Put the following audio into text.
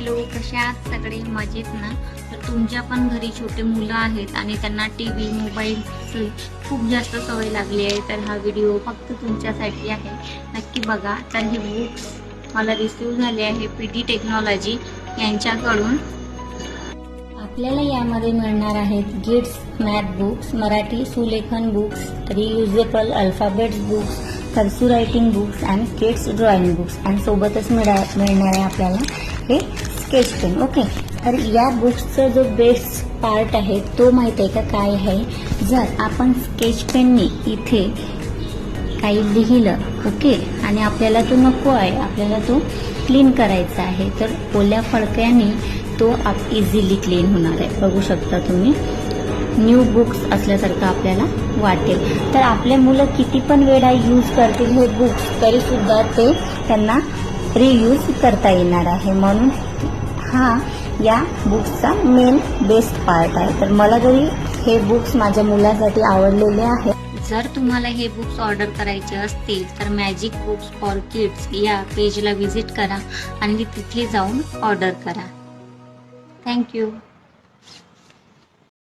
Hello कशा आहात सगळे? मजेत ना? तर तुमच्या पण घरी छोटे मुलं आहेत आणि त्यांना टी व्ही मोबाईलची खूप जास्त सवय लागली आहे. तर हा व्हिडिओ फक्त तुमच्यासाठी आहे. नक्की बघा. तर हे बुक्स मला रिसीव झाले आहे पी डी टेक्नॉलॉजी यांच्याकडून. आपल्याला यामध्ये मिळणार आहेत गिट्स math books Marathi सुलेखन books reusable alphabets books cursive writing books and kids drawing books आणि सोबतच मिळा मिळणार आहे आपल्याला हे स्केच पेन ओके तर या बुक्सचा जो बेस्ट पार्ट आहे तो माहिती आहे का काय आहे? जर आपण स्केच पेनने इथे काही लिहिलं ओके आणि आपल्याला तो नको आहे आपल्याला तो क्लीन करायचा आहे तर ओल्या फडक्याने तो आप इझिली क्लीन होणार आहे. बघू शकता तुम्ही. न्यू बुक्स असल्यासारखं आपल्याला वाटेल. तर आपले मुलं किती पण वेळा यूज करतील हे बुक्स तरीसुद्धा ते त्यांना रियूज करता येणार आहे म्हणून हा या बुक्सचा मेन बेस्ट पार्ट आहे. तर मला जरी हे बुक्स माझ्या मुलासाठी आवडलेले आहेत. जर तुम्हाला हे बुक्स ऑर्डर करायचे असतील तर मॅजिक बुक्स फॉर किड्स या पेजला व्हिजिट करा आणि तिथे जाऊन ऑर्डर करा. थँक्यू